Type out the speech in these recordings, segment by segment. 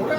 ওটা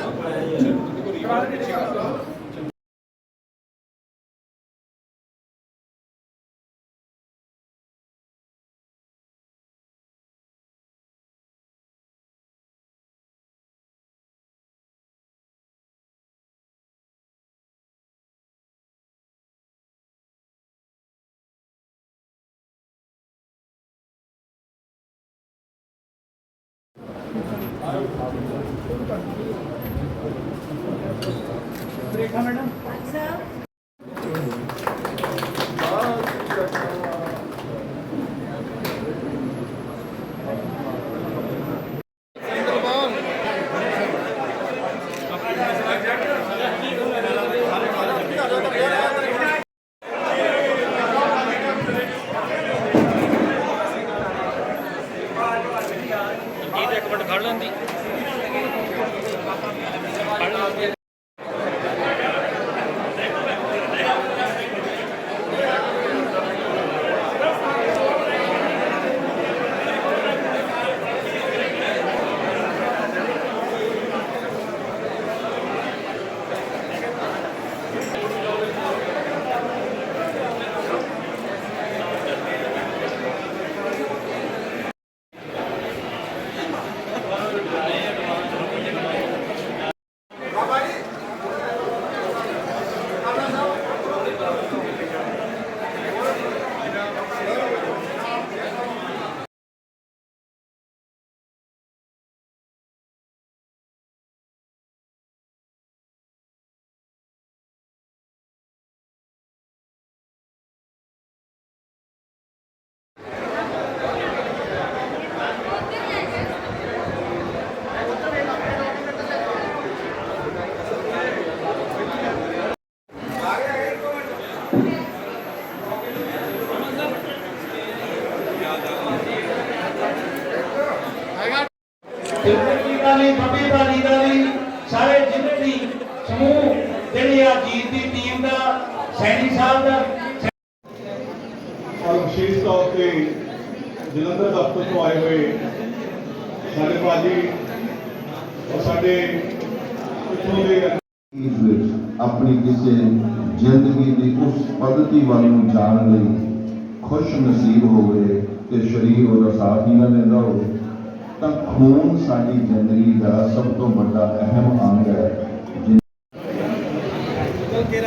ਜੀਤ ਦੀ ਟੀਮ ਦਾ ਸੈਣੀ ਸਾਹਿਬ ਦਾ। ਔਰ ਵਿਸ਼ੇਸ਼ ਤੌਰ ਤੇ ਜਲੰਧਰ ਦਫ਼ਤਰ ਤੋਂ ਆਏ ਹੋਏ ਸਾਡੇ ਭਾਜੀ ਔਰ ਸਾਡੇ ਇੱਥੋਂ ਦੇ ਆਪਣੀ ਕਿਸੇ ਜ਼ਿੰਦਗੀ ਦੀ ਉਸ ਪद्धਤੀ ਵੱਲ ਨੂੰ ਜਾਣ ਲਈ ਖੁਸ਼ ਨਸੀਬ ਹੋਵੇ ਤੇ ਸਰੀਰ ਉਹਦਾ ਸਾਥ ਹੀ ਨਾ ਦਿੰਦਾ ਹੋਵੇ ਤਾਂ ਖੂਨ ਸਾਡੀ ਜ਼ਿੰਦਗੀ ਦਾ ਸਭ ਤੋਂ ਵੱਡਾ ਅਹਿਮ ਅੰਗ ਹੈ। ਜਿ-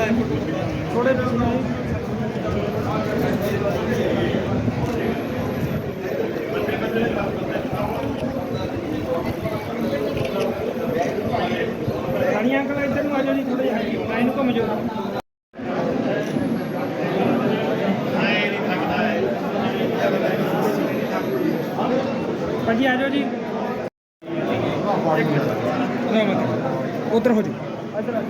ਰਾਣੀ ਅੰਕਲ ਇੱਧਰ ਨੂੰ ਆ ਜਾਓ ਜੀ ਥੋੜੇ ਜਿਹਾ। ਲਾਈਨ ਘੁੰਮ ਜਾਓ ਭਾਜੀ ਆ ਜਾਓ ਜੀ ਇੱਕ ਮਿੰਟ ਨਾ ਮਤ ਉਧਰ ਹੋ ਜਾਓ ਇੱਧਰ ਆ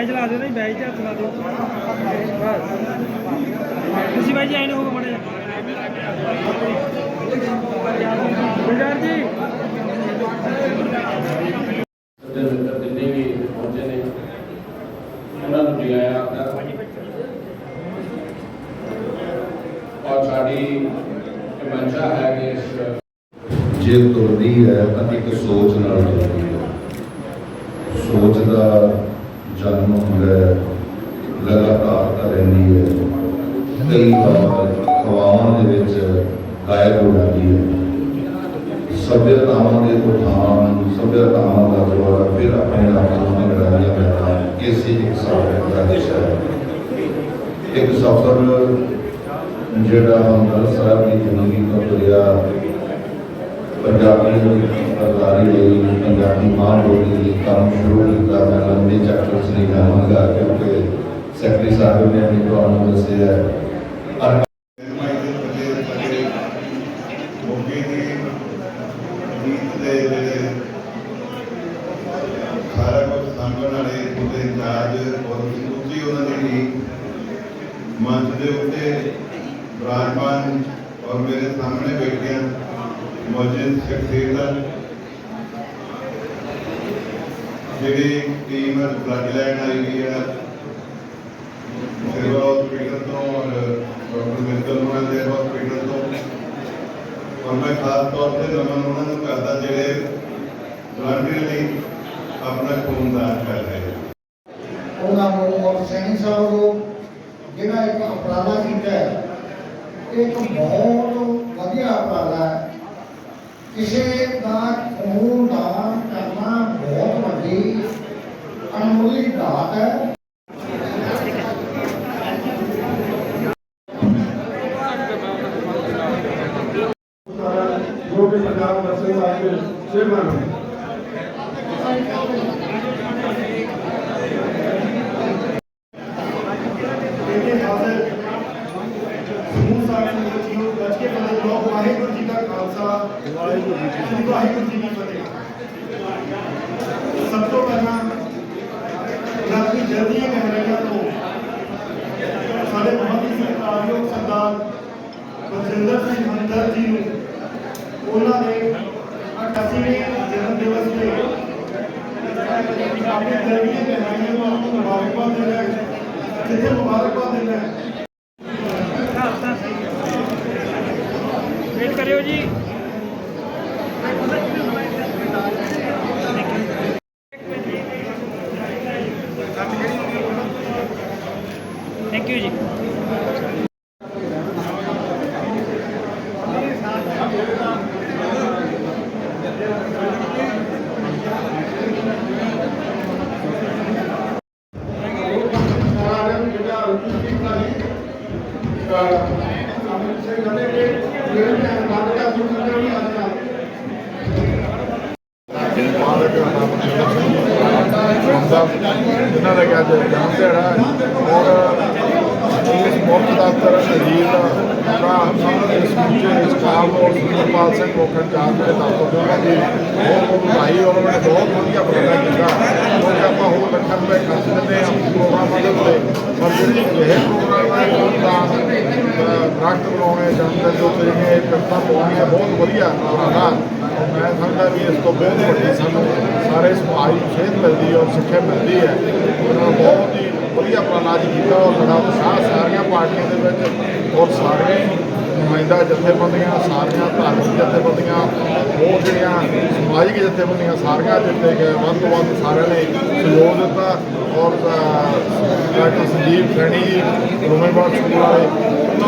ਬੈਜ ਲਾ ਦਿਓ ਨਾ ਬੈਜ ਤੇ ਹੱਥ ਲਾ ਦਿਓ। ਤੁਸੀਂ ਬਾਈ ਜੀ ਆਏ ਨੂੰ ਹੋ ਮੜੇ ਗੁਲਜ਼ਾਰ ਜੀ ਦੇ ਅੰਦਰ ਜਿੰਨੇ ਵੀ ਪਹੁੰਚੇ ਨੇ ਉਹਨਾਂ ਨੂੰ ਜੀ ਆਇਆ ਆਖਦਾ ਔਰ ਸਾਡੀ ਇਹ ਮੰਸ਼ਾ ਹੈ ਕਿ ਇਸ ਜੇ ਤੁਰਦੀ ਹੈ ਤਾਂ ਇੱਕ ਸੋਚ ਨਾਲ ਤੁਰਦੀ ਹੈ ਸੋਚ ਦਾ ਜਨਮ ਹੁੰਦਾ ਹੈ ਲਗਾਤਾਰ ਤਾਂ ਰਹਿੰਦੀ ਹੈ। ਕਈ ਵਾਰ ਹਵਾਵਾਂ ਦੇ ਵਿੱਚ ਗਾਇਬ ਹੋ ਜਾਂਦੀ ਹੈ। ਸਭਿਅਤਾਵਾਂ ਦੇ ਉਠਾਨ ਸਭਿਅਤਾਵਾਂ ਦਾ ਦੁਆਰਾ ਫਿਰ ਆਪਣੇ ਆਪ ਨੂੰ ਨਿਗਰਾਨੀਆਂ ਕਰਨਾ ਇਸੇ ਇੱਕ ਸਫ਼ਰ ਦਾ ਦਿਸ਼ਾ ਹੈ। ਇੱਕ ਸਫ਼ਰ ਜਿਹੜਾ ਹਮਦਰ ਸਾਹਿਬ ਦੀ ਜ਼ਿੰਦਗੀ ਤੋਂ ਤੁਰਿਆ ਪੰਜਾਬੀ ਸਰਦਾਰੀ ਲਈ ਪੰਜਾਬੀ ਮਾਂ ਬੋਲੀ ਲਈ ਕੰਮ ਸ਼ੁਰੂ ਕੀਤਾ। ਮੈਂ ਲੰਬੇ ਚੱਕਰ ਨਹੀਂ ਜਾਵਾਂਗਾ ਕਿਉਂਕਿ ਸੈਕਟਰੀ ਸਾਹਿਬ ਨੇ ਵੀ ਤੁਹਾਨੂੰ ਦੱਸਿਆ ਹੈ ਅਰ ਭਾਈ ਦੇ ਬੱਚੇ ਸਾਡੇ ਮੋਗੇ ਦੀ ਨੀਤ ਦੇ ਜਿਹੜੇ ਸਾਰਾ ਕੁਝ ਸਾਂਭਣ ਵਾਲੇ ਉਹਦੇ ਇੰਚਾਰਜ ਔਰ ਸਮੁੱਚੀ ਉਹਨਾਂ ਦੀ ਟੀਮ ਮੰਚ ਦੇ ਉੱਤੇ ਬਰਾਜਮਾਨ ਔਰ ਮੇਰੇ ਸਾਹਮਣੇ ਬੈਠੀਆਂ ਮੌਜੂਦ ਸ਼ਖਸੀਅਤਾਂ ਜਿਹੜੀ ਟੀਮ ਬਲੱਡ ਲੈਣ ਆਈ ਹੋਈ ਹੈ ਸਿਰਵਾ ਹਸਪੀਟਲ ਤੋਂ ਔਰ ਡਾਕਟਰ ਮਿੰਦਲ ਉਹਨਾਂ ਦੇ ਹਸਪੀਟਲ ਤੋਂ। ਔਰ ਮੈਂ ਖਾਸ ਤੌਰ ਤੇ ਨਮਨ ਉਹਨਾਂ ਨੂੰ ਕਰਦਾ ਜਿਹੜੇ ਵਲੰਟੀਅਰਲੀ ਆਪਣਾ ਖੂਨ ਦਾਨ ਕਰ ਰਹੇ ਹਨ ਉਹਨਾਂ ਨੂੰ ਔਰ ਸੈਣੀ ਸਾਹਿਬ ਨੂੰ ਜਿਹੜਾ ਇੱਕ ਉਪਰਾਲਾ ਕੀਤਾ ਹੈ, ਇਹ ਇੱਕ ਬਹੁਤ ਵਧੀਆ ਉਪਰਾਲਾ ਹੈ। ਕਿਸੇ ਦਾ ਖੂਨ ਦਾਨ ਕਰਨਾ ਬਹੁਤ ਵੱਡੀ ਅਨਮੋਲੀ ਦਾਤ ਹੈ ਜੋ ਵੀ ਪੰਜਾਬ ਨਰਸਿੰਗ ਵਾਸਤੇ ਚੇਅਰਮੈਨ ਹੋਣ ਇਹਦੇ ਹਾਜ਼ਰ ਸਮੂਹ ਸਾਰਿਆਂ ਨੂੰ ਜੀਓ ਗੱਜ ਕੇ ਫਤਿਹ ਬੁਲਾਓ ਵਾਹਿਗੁਰੂ ਜੀ ਦਾ ਖਾਲਸਾ ਵਾਹਿਗੁਰੂ ਜੀ ਕੀ ਵਾਹਿਗੁਰੂ ਜੀ ਕੀ ਫਤਿਹ ਸਭ ਤੋਂ ਪਹਿਲਾਂ ਰਾਤੀ ਜਲਦੀਆਂ ਗਹਿਰਾਈਆਂ ਤੋਂ ਸਾਡੇ ਬਹੁਤ ਹੀ ਸਤਿਕਾਰਯੋਗ ਸਰਦਾਰ ਬਲਜਿੰਦਰ ਸਿੰਘ ਹੰਦਰ ਜੀ ਨੂੰ ਉਹਨਾਂ ਦੇ 88ਵੇਂ ਜਨਮ ਦਿਵਸ ਤੇ ਆਪਣੇ ਦਰਮੀਆਂ ਦੇ ਹਾਈਆਂ ਨੂੰ ਮੁਬਾਰਕਬਾਦ ਦੇਣਾ ਜਿੱਥੇ ਮੁਬਾਰਕਬਾਦ ਦੇਣਾ Thank you, Ji. ਦਾ ਦਿਹਾੜਾ ਔਰ ਇਸ ਮੁੱਖ ਦਫ਼ਤਰ ਨਜ਼ੀਰ ਦਾ ਇਸ ਵਿੱਚ ਇਸ ਕਾਮ ਔਰ ਸੁਖਪਾਲ ਸਿੰਘ ਕੋਖਣ ਚਾਰ ਦੇ ਦਫ਼ਤਰ ਦੇ ਉਹਨਾਂ ਦੀ ਬਹੁਤ ਬਹੁਤ ਵਧਾਈ ਔਰ ਉਹਨਾਂ ਨੇ ਬਹੁਤ ਵਧੀਆ ਪ੍ਰਬੰਧ ਕੀਤਾ। ਕਿਉਂਕਿ ਆਪਾਂ ਹੋਰ ਲੱਖਾਂ ਰੁਪਏ ਖਰਚ ਦਿੰਦੇ ਹਾਂ ਪ੍ਰੋਗਰਾਮਾਂ ਦੇ। ਉੱਤੇ ਪਰ ਜਿਹੜੀ ਇਹ ਪ੍ਰੋਗਰਾਮ ਹੈ, ਉਹ ਤਾਂ ਦਰਖਤ ਬਣਾਉਣੇ ਜਨਮ ਦਿਨ ਦੇ ਉੱਤੇ ਪਾਉਣੀਆਂ ਬਹੁਤ ਵਧੀਆ ਉਪਰਾਲਾ ਮੈਂ ਸਮਝਦਾ ਵੀ ਇਸ ਤੋਂ ਬਹੁਤ ਵੱਡੀ ਸਾਨੂੰ ਸਾਰੇ ਸਮਾਜ ਨੂੰ ਸੇਧ ਮਿਲਦੀ ਹੈ ਔਰ ਸਿੱਖਿਆ ਮਿਲਦੀ ਹੈ। ਉਹਨਾਂ ਨੇ ਬਹੁਤ ਹੀ ਵਧੀਆ ਉਪਰਾਲਾ ਅੱਜ ਕੀਤਾ ਔਰ ਬੜਾ ਉਤਸ਼ਾਹ ਸਾਰੀਆਂ ਪਾਰਟੀਆਂ ਦੇ ਵਿੱਚ ਔਰ ਸਾਰੇ ਨੁਮਾਇੰਦਾ ਜਥੇਬੰਦੀਆਂ, ਸਾਰੀਆਂ ਧਾਰਮਿਕ ਜਥੇਬੰਦੀਆਂ, ਹੋਰ ਜਿਹੜੀਆਂ ਸਮਾਜਿਕ ਜਥੇਬੰਦੀਆਂ, ਸਾਰੀਆਂ ਦਿੱਤੇ ਗਏ, ਵੱਧ ਤੋਂ ਵੱਧ ਸਾਰਿਆਂ ਨੇ ਸਹਿਯੋਗ ਦਿੱਤਾ ਔਰ ਡਾਕਟਰ ਸੰਜੀਵ ਸੈਣੀ ਜੀ ਰੋਮੇਵਾਲ ਸਕੂਲ ਵਾਲੇ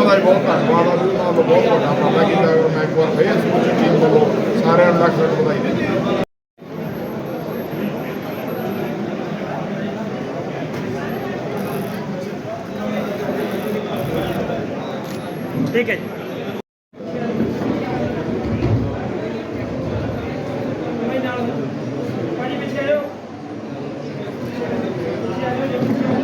ਉਹਨਾਂ ਦਾ ਬਹੁਤ ਧੰਨਵਾਦ ਆ ਉਹਨਾਂ ਨੇ ਬਹੁਤ ਵੱਡਾ ਉਪਰਾਲਾ ਕੀਤਾ, ਔਰ ਮੈਂ ਇੱਕ ਵਾਰ ਫੇਰ ਸਮੂਹੀ ਟੀਮ ਵੱਲੋਂ ਸਾਰਿਆਂ ਨੂੰ ਲੱਖ ਲੱਖ ਵਧਾਈ ਦਿੰਦਾ ਠੀਕ ਹੈ ਜੀ ਭਾਈ ਨਾਲ ਭਾਜੀ ਪਿੱਛੇ ਆਇਓ ਪਿੱਛੇ ਆਇਓ ਜੀ, ਪਿੱਛੇ ਆਇਓ।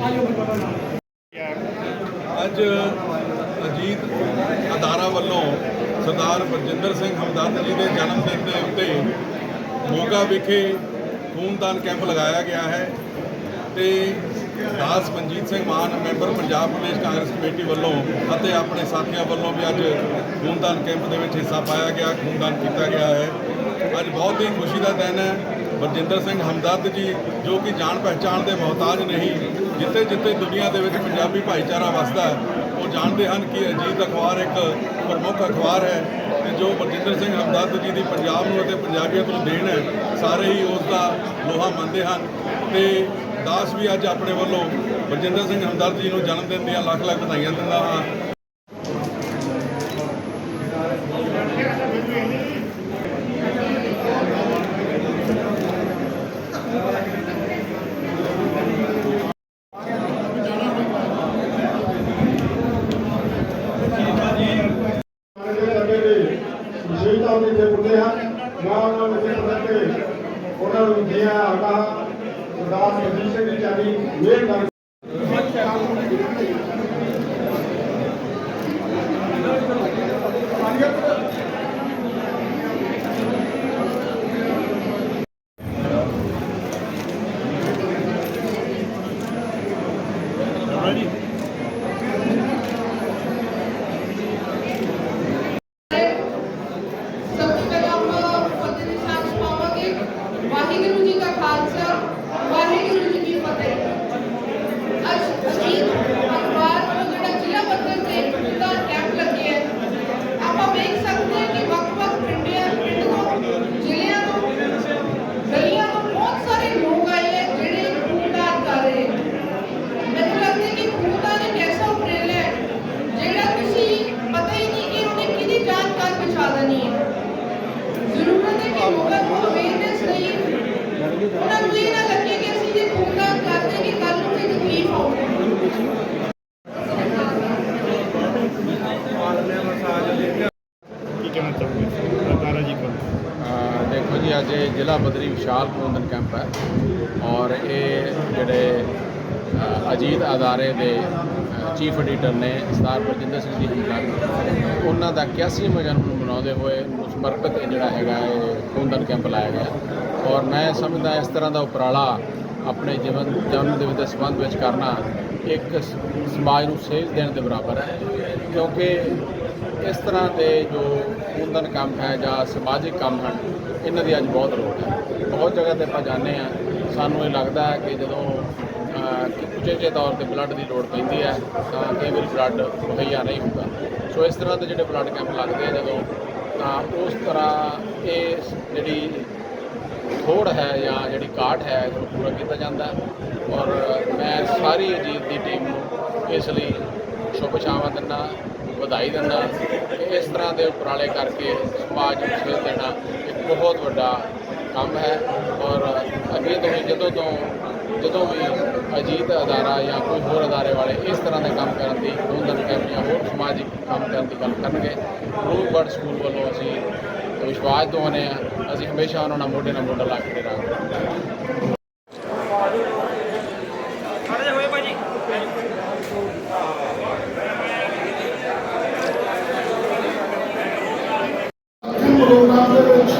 ਆ ਜਾਓ ਭਾਜੀ। ਅੱਜ ਅਜੀਤ ਅਦਾਰਾ ਵੱਲੋਂ ਸਰਦਾਰ ਬਰਜਿੰਦਰ ਸਿੰਘ ਹਮਦਰਦ ਜੀ ਦੇ ਜਨਮ ਦਿਨ ਦੇ ਉੱਤੇ ਮੋਗਾ ਵਿਖੇ ਖੂਨਦਾਨ ਕੈਂਪ ਲਗਾਇਆ ਗਿਆ ਹੈ ਤੇ ਦਾਸ ਮਨਜੀਤ ਸਿੰਘ ਮਾਨ, ਮੈਂਬਰ ਪੰਜਾਬ ਪ੍ਰਦੇਸ਼ ਕਾਂਗਰਸ ਕਮੇਟੀ ਵੱਲੋਂ ਅਤੇ ਆਪਣੇ ਸਾਥੀਆਂ ਵੱਲੋਂ ਵੀ ਅੱਜ ਖੂਨਦਾਨ ਕੈਂਪ ਦੇ ਵਿੱਚ ਹਿੱਸਾ ਪਾਇਆ ਗਿਆ, ਖੂਨਦਾਨ ਕੀਤਾ ਗਿਆ ਹੈ। ਅੱਜ ਬਹੁਤ ਹੀ ਖੁਸ਼ੀ ਦਾ ਦਿਨ ਹੈ। ਬਰਜਿੰਦਰ ਸਿੰਘ ਹਮਦਰਦ ਜੀ, ਜੋ ਕਿ ਜਾਣ ਪਹਿਚਾਣ ਦੇ ਮੁਹਤਾਜ ਨਹੀਂ, ਜਿੱਥੇ ਜਿੱਥੇ ਦੁਨੀਆ ਦੇ ਵਿੱਚ ਪੰਜਾਬੀ ਭਾਈਚਾਰਾ ਵਸਦਾ ਹੈ, ਉਹ ਜਾਣਦੇ ਹਨ ਕਿ ਅਜੀਤ ਅਖਬਾਰ ਇੱਕ ਪ੍ਰਮੁੱਖ ਅਖਬਾਰ ਹੈ। ਜੋ ਬਲਜਿੰਦਰ ਸਿੰਘ ਹਮਦਰਦ ਜੀ ਦੀ ਪੰਜਾਬ ਨੂੰ ਅਤੇ ਪੰਜਾਬੀਅਤ ਨੂੰ ਦੇਣ ਹੈ, ਸਾਰੇ ਹੀ ਉਸ ਦਾ ਲੋਹਾ ਮੰਨਦੇ ਹਨ ਤੇ ਦਾਸ ਵੀ ਅੱਜ ਆਪਣੇ ਵੱਲੋਂ ਬਰਜਿੰਦਰ ਸਿੰਘ ਹਮਦਰਦ ਜੀ ਨੂੰ ਜਨਮ ਦਿਨ ਦੀਆਂ ਲੱਖ ਲੱਖ ਵਧਾਈਆਂ ਦਿੰਦਾ ਹਾਂ ਜਿਹੜੇ ਲੱਗੇ ਨੇ ਵਿਸ਼ੇਸ਼ ਤੌਰ ਤੇ ਇੱਥੇ ਪੁੱਜੇ ਹਨ ਮੈਂ ਉਹਨਾਂ ਨੂੰ ਇੱਥੇ ਪਤਾ ਕਿ ਉਹਨਾਂ ਨੂੰ ਜੀ ਆਇਆਂ ਆਖਦਾ ਸਰਦਾਰ ਮਨਜੀਤ ਸਿੰਘ ਜੀ ਚਾਲੀ ਮਿਹਰ ਕਰ ਅੱਜ ਇਹ ਜ਼ਿਲ੍ਹਾ ਪੱਧਰੀ ਵਿਸ਼ਾਲ ਖੂਨਦਾਨ ਕੈਂਪ ਹੈ ਔਰ ਇਹ ਜਿਹੜੇ ਅਜੀਤ ਅਦਾਰੇ ਦੇ ਚੀਫ ਐਡੀਟਰ ਨੇ ਸਰਦਾਰ ਬਲਜਿੰਦਰ ਸਿੰਘ ਜੀ ਹਮਦਰਦ ਉਹਨਾਂ ਦਾ 81ਵਾਂ ਜਨਮ ਨੂੰ ਮਨਾਉਂਦੇ ਹੋਏ ਨੂੰ ਸਮਰਪਿਤ ਇਹ ਜਿਹੜਾ ਹੈਗਾ ਇਹ ਖੂਨਦਾਨ ਕੈਂਪ ਲਾਇਆ ਗਿਆ। ਔਰ ਮੈਂ ਸਮਝਦਾ ਇਸ ਤਰ੍ਹਾਂ ਦਾ ਉਪਰਾਲਾ ਆਪਣੇ ਜੀਵਨ ਜਨਮ ਦਿਵਸ ਦੇ ਸੰਬੰਧ ਵਿੱਚ ਕਰਨਾ ਇੱਕ ਸਮਾਜ ਨੂੰ ਸੇਧ ਦੇਣ ਦੇ ਬਰਾਬਰ ਹੈ। ਕਿਉਂਕਿ ਇਸ ਤਰ੍ਹਾਂ ਦੇ ਜੋ ਖੂਨਦਾਨ ਕੰਮ ਹੈ ਜਾਂ ਸਮਾਜਿਕ ਕੰਮ ਹਨ ਇਹਨਾਂ ਦੀ ਅੱਜ ਬਹੁਤ ਲੋੜ ਹੈ। ਬਹੁਤ ਜਗ੍ਹਾ ਤੇ ਆਪਾਂ ਜਾਂਦੇ ਆ ਸਾਨੂੰ ਇਹ ਲੱਗਦਾ ਹੈ ਕਿ ਜਦੋਂ ਅਹ, ਉਚੇਚੇ ਤੌਰ ਤੇ ਬਲੱਡ ਦੀ ਲੋੜ ਪੈਂਦੀ ਹੈ ਤਾਂ ਕਈ ਵਾਰੀ ਬਲੱਡ ਮੁਹੱਈਆ ਨਹੀਂ ਹੁੰਦਾ। ਸੋ ਇਸ ਤਰ੍ਹਾਂ ਦੇ ਜਿਹੜੇ ਬਲੱਡ ਕੈਂਪ ਲੱਗਦੇ ਆ ਜਦੋਂ ਤਾਂ ਉਸ ਤਰ੍ਹਾਂ ਇਹ ਜਿਹੜੀ ਥੋੜ ਹੈ ਜਾਂ ਜਿਹੜੀ ਕਾਟ ਹੈ ਇਹਨੂੰ ਪੂਰਾ ਕੀਤਾ ਜਾਂਦਾ ਔਰ ਮੈਂ ਸਾਰੀ ਅਜੀਤ ਦੀ ਟੀਮ ਨੂੰ ਇਸ ਲਈ ਸ਼ੁਭਕਾਮਨਾਵਾਂ ਦਿੰਦਾ ਵਧਾਈ ਦਿੰਦਾ। ਇਸ ਤਰ੍ਹਾਂ ਦੇ ਉਪਰਾਲੇ ਕਰਕੇ ਸਮਾਜ ਨੂੰ ਸੇਧ ਦੇਣਾ ਬਹੁਤ ਵੱਡਾ ਕੰਮ ਹੈ ਔਰ ਅੱਗੇ ਤੋਂ ਜਦੋਂ ਤੋਂ ਜਦੋਂ ਵੀ ਅਜੀਤ ਅਦਾਰਾ ਜਾਂ ਕੋਈ ਹੋਰ ਅਦਾਰੇ ਵਾਲੇ ਇਸ ਤਰ੍ਹਾਂ ਦੇ ਕੰਮ ਕਰਨ ਦੀ ਖੂਨਦਾਨ ਕੈਂਪ ਜਾਂ ਹੋਰ ਸਮਾਜਿਕ ਕੰਮ ਕਰਨ ਦੀ ਗੱਲ ਕਰਨਗੇ ਬਰਡ ਸਕੂਲ ਵੱਲੋਂ ਅਸੀਂ ਵਿਸ਼ਵਾਸ ਦਿਵਾਉਂਦੇ ਹਾਂ, ਅਸੀਂ ਹਮੇਸ਼ਾ ਉਹਨਾਂ ਨਾਲ ਮੋਢੇ ਨਾਲ ਮੋਢਾ ਲਾ ਕੇ ਰਹਾਂਗੇ ਖੜੇ ਹੋਏ ਭਾਜੀ ਅੰਤਿਮ ਪ੍ਰੋਗਰਾਮ ਦੇ ਵਿੱਚ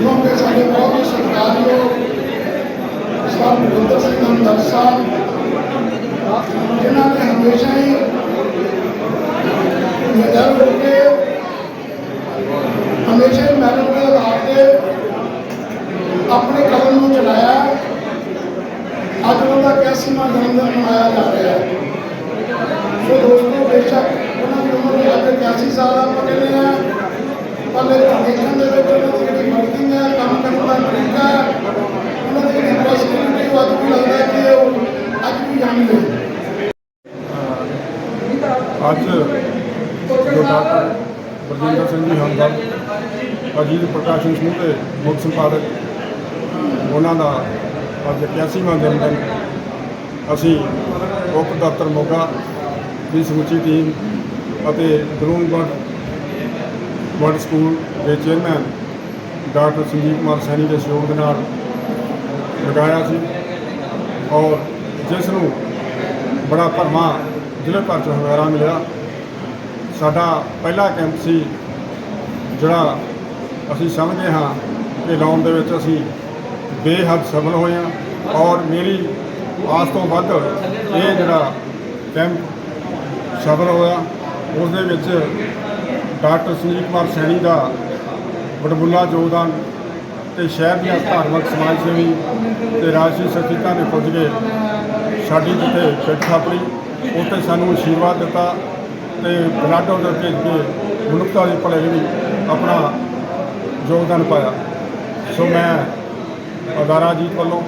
ਜਦੋਂ ਕਿ ਸਾਡੇ ਬਹੁਤ ਹੀ ਸਤਿਕਾਰਯੋਗ ਸਾਹਿਬ ਗੁਰਿੰਦਰ ਸਿੰਘ ਹਮਦਰ ਸਾਹਿਬ, ਜਿਨ੍ਹਾਂ ਨੇ ਹਮੇਸ਼ਾ ਹੀ ਨਿਡਰ ਹੋ ਕੇ ਹਮੇਸ਼ਾ ਹੀ ਮੈਰਿਟ ਦੇ ਆਧਾਰ ਤੇ ਆਪਣੇ ਕਦਮ ਨੂੰ ਚਲਾਇਆ। ਅੱਜ ਉਹਦਾ 81ਵਾਂ ਜਨਮ ਦਿਨ ਮਨਾਇਆ ਜਾ ਰਿਹਾ ਹੈ। ਸੋ ਦੋਸਤੋ, ਬੇਸ਼ੱਕ ਉਹਨਾਂ ਦੀ ਉਮਰ ਅੱਜ 81 ਸਾਲ ਆ ਆਪਾਂ ਕਹਿੰਦੇ ਆ ਪਰ ਲੇਕਿਨ ਦੇਖਣ ਦੇ ਵਿੱਚ ਉਹਨਾਂ ਹੈ ਕੰਮ ਕਰਨ ਦਾ ਤਰੀਕਾ ਉਹਨਾਂ ਦੀ ਜਿਹੜੀ ਪਰਸਨੈਲਿਟੀ ਉਹ ਅੱਜ ਵੀ ਲੱਗਦਾ ਕਿ ਉਹ ਅੱਜ ਵੀ ਜਾਣੀ ਹੈ ਅੱਜ ਜੋ ਡਾਕਟਰ ਬਰਜਿੰਦਰ ਸਿੰਘ ਜੀ ਹਮਦਰਦ ਅਜੀਤ ਪ੍ਰਕਾਸ਼ ਸਮੂਹ ਦੇ ਮੁੱਖ ਸੰਪਾਦਕ, ਉਹਨਾਂ ਦਾ ਅੱਜ 81ਵਾਂ ਜਨਮ ਦਿਨ ਅਸੀਂ ਉਪ ਦਫ਼ਤਰ ਮੋਗਾ ਦੀ ਸਮੁੱਚੀ ਟੀਮ ਅਤੇ ਬਲੂਮਬਰਗ ਵਰਡ ਸਕੂਲ ਦੇ ਚੇਅਰਮੈਨ ਡਾਕਟਰ ਸੰਜੀਵ ਕੁਮਾਰ ਸੈਣੀ ਦੇ ਸਹਿਯੋਗ ਦੇ ਨਾਲ ਲਗਾਇਆ ਸੀ ਔਰ ਜਿਸ ਨੂੰ ਬੜਾ ਭਰਵਾਂ ਜ਼ਿਲ੍ਹੇ ਭਰ 'ਚ ਹੰਗਾਰਾ ਮਿਲਿਆ। ਸਾਡਾ ਪਹਿਲਾ ਕੈਂਪ ਸੀ ਜਿਹੜਾ ਅਸੀਂ ਸਮਝਦੇ ਹਾਂ ਕਿ ਲਾਉਣ ਦੇ ਵਿੱਚ ਅਸੀਂ ਬੇਹੱਦ ਸਫਲ ਹੋਏ ਹਾਂ ਔਰ ਮੇਰੀ ਆਸ ਤੋਂ ਵੱਧ ਇਹ ਜਿਹੜਾ ਕੈਂਪ ਸਫਲ ਹੋਇਆ, ਉਸ ਦੇ ਵਿੱਚ ਡਾਕਟਰ ਸੰਜੀਵ ਕੁਮਾਰ ਸੈਣੀ ਦਾ ਬੜਬੁੱਲਾ ਯੋਗਦਾਨ ਤੇ ਸ਼ਹਿਰ ਦੀਆਂ ਧਾਰਮਿਕ ਸਮਾਜ ਸੇਵੀ ਤੇ ਰਾਜਸੀ ਸ਼ਖਸੀਅਤਾਂ ਨੇ ਪੁੱਜ ਕੇ ਸਾਡੀ ਜਿੱਥੇ ਛੱਡ ਥਾਪੜੀ ਉੱਥੇ ਸਾਨੂੰ ਆਸ਼ੀਰਵਾਦ ਦਿੱਤਾ ਤੇ ਬਲੱਡ ਆਰਡਰ ਭੇਜ ਕੇ ਮਨੁੱਖਤਾ ਦੀ ਭਲੇ ਲਈ ਆਪਣਾ ਯੋਗਦਾਨ ਪਾਇਆ। ਸੋ ਮੈਂ ਅਦਾਰਾ ਜੀ ਵੱਲੋਂ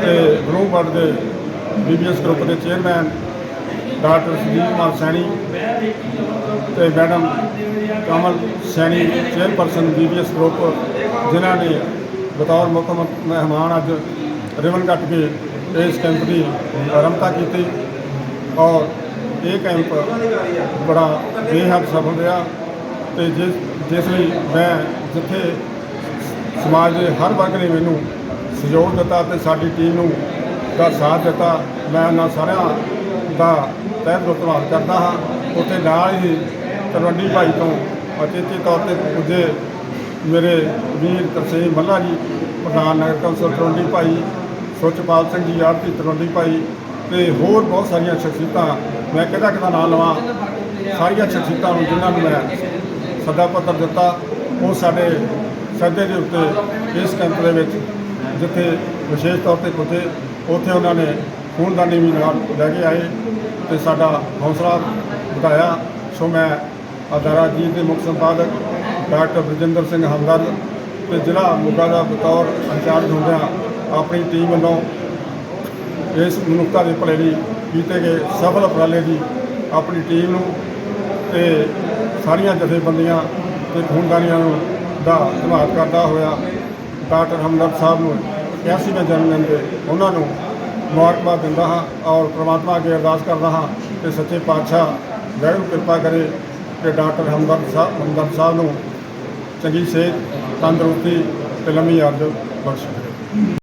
ਤੇ ਬਲੂਮਬਰਡ ਦੇ ਬੀਬੀਐਸ ਗਰੁੱਪ ਦੇ ਚੇਅਰਮੈਨ ਡਾਕਟਰ ਸੁਦੀਪ ਕੁਮਾਰ ਸੈਣੀ ਤੇ madam Kamal Saini, chairperson BBS group ਜਿਨ੍ਹਾਂ ਨੇ ਬਤੌਰ ਮੁੱਖ ਮਹਿਮਾਨ ਅੱਜ ਰਿਵਨ ਕੱਟ ਕੇ ਇਸ ਕੈਂਪ ਦੀ ਆਰੰਭਤਾ ਕੀਤੀ ਔਰ ਇਹ ਕੈਂਪ ਬੜਾ ਬੇਹੱਦ ਸਫਲ ਰਿਹਾ ਤੇ ਜਿਸ ਜਿਸ ਲਈ ਮੈਂ ਜਿੱਥੇ ਸਮਾਜ ਦੇ ਹਰ ਵਰਗ ਨੇ ਮੈਨੂੰ ਸਹਿਯੋਗ ਦਿੱਤਾ ਤੇ ਸਾਡੀ ਟੀਮ ਨੂੰ ਦਾ ਸਾਥ ਦਿੱਤਾ, ਮੈਂ ਉਹਨਾਂ ਸਾਰਿਆਂ ਦਾ ਤਹਿ ਦਿਲੋਂ ਧੰਨਵਾਦ ਕਰਦਾ ਹਾਂ। ਉੱਥੇ ਨਾਲ ਹੀ ਤਲਵੰਡੀ ਭਾਈ ਤੋਂ ਅਚੇਤੇ ਤੌਰ ਤੇ ਪੁੱਜੇ ਮੇਰੇ ਵੀਰ ਤਰਸੇਮ ਮੱਲਾ ਜੀ, ਪ੍ਰਧਾਨ ਨਗਰ ਕੌਂਸਲ ਤਲਵੰਡੀ ਭਾਈ, ਸੁਚਪਾਲ ਸਿੰਘ ਜੀ ਆਰਤੀ ਤਲਵੰਡੀ ਭਾਈ ਤੇ ਹੋਰ ਬਹੁਤ ਸਾਰੀਆਂ ਸ਼ਖਸੀਅਤਾਂ ਮੈਂ ਕਿਹਦਾ ਕਿਹਦਾ ਨਾਮ ਲਵਾਂ? ਸਾਰੀਆਂ ਸ਼ਖਸੀਅਤਾਂ ਨੂੰ ਜਿਨ੍ਹਾਂ ਨੂੰ ਮੈਂ ਸੱਦਾ ਪੱਤਰ ਦਿੱਤਾ, ਉਹ ਸਾਡੇ ਸੱਦੇ ਦੇ ਉੱਤੇ ਇਸ ਕੈਂਪ ਦੇ ਵਿੱਚ ਜਿੱਥੇ ਵਿਸ਼ੇਸ਼ ਤੌਰ ਤੇ ਪੁੱਜੇ, ਉੱਥੇ ਉਹਨਾਂ ਨੇ ਖੂਨਦਾਨੀ ਵੀ ਨਾਲ ਲੈ ਕੇ ਆਏ ਤੇ ਸਾਡਾ ਹੌਸਲਾ ਵਧਾਇਆ। ਸੋ ਮੈਂ ਅਦਾਰਾ ਜੀ ਦੇ ਮੁੱਖ ਸੰਪਾਦਕ ਡਾਕਟਰ ਬਰਜਿੰਦਰ ਸਿੰਘ ਹਮਦਰਦ ਤੇ ਜ਼ਿਲ੍ਹਾ ਮੋਗਾ ਦਾ ਬਤੌਰ ਇੰਚਾਰਜ ਹੁੰਦਿਆਂ ਆਪਣੀ ਟੀਮ ਵੱਲੋਂ ਇਸ ਮਨੁੱਖਤਾ ਦੇ ਭਲੇ ਲਈ ਕੀਤੇ ਗਏ ਸਫਲ ਉਪਰਾਲੇ ਦੀ ਆਪਣੀ ਟੀਮ ਨੂੰ ਤੇ ਸਾਰੀਆਂ ਜਥੇਬੰਦੀਆਂ ਤੇ ਖੂਨਦਾਨੀਆਂ ਨੂੰ ਦਾ ਧੰਨਵਾਦ ਕਰਦਾ ਹੋਇਆ ਡਾਕਟਰ ਹਮਦਰਦ ਸਾਹਿਬ ਨੂੰ 81ਵੇਂ ਜਨਮ ਦਿਨ ਦੇ ਉਹਨਾਂ ਨੂੰ ਮੁਬਾਰਕਬਾਦ ਦਿੰਦਾ ਹਾਂ ਔਰ ਪ੍ਰਮਾਤਮਾ ਅੱਗੇ ਅਰਦਾਸ ਕਰਦਾ ਹਾਂ ਕਿ ਸੱਚੇ ਪਾਤਸ਼ਾਹ ਵਾਹਿਗੁਰੂ ਕਿਰਪਾ ਕਰੇ ਕਿ ਡਾਕਟਰ ਹਮਦਰਦ ਸਾਹਿਬ ਹਮਦਰਦ ਸਾਹਿਬ ਨੂੰ ਚੰਗੀ ਸਿਹਤ, ਤੰਦਰੁਸਤੀ ਤੇ ਲੰਮੀ ਅਰਜ ਬਖਸ਼ੇ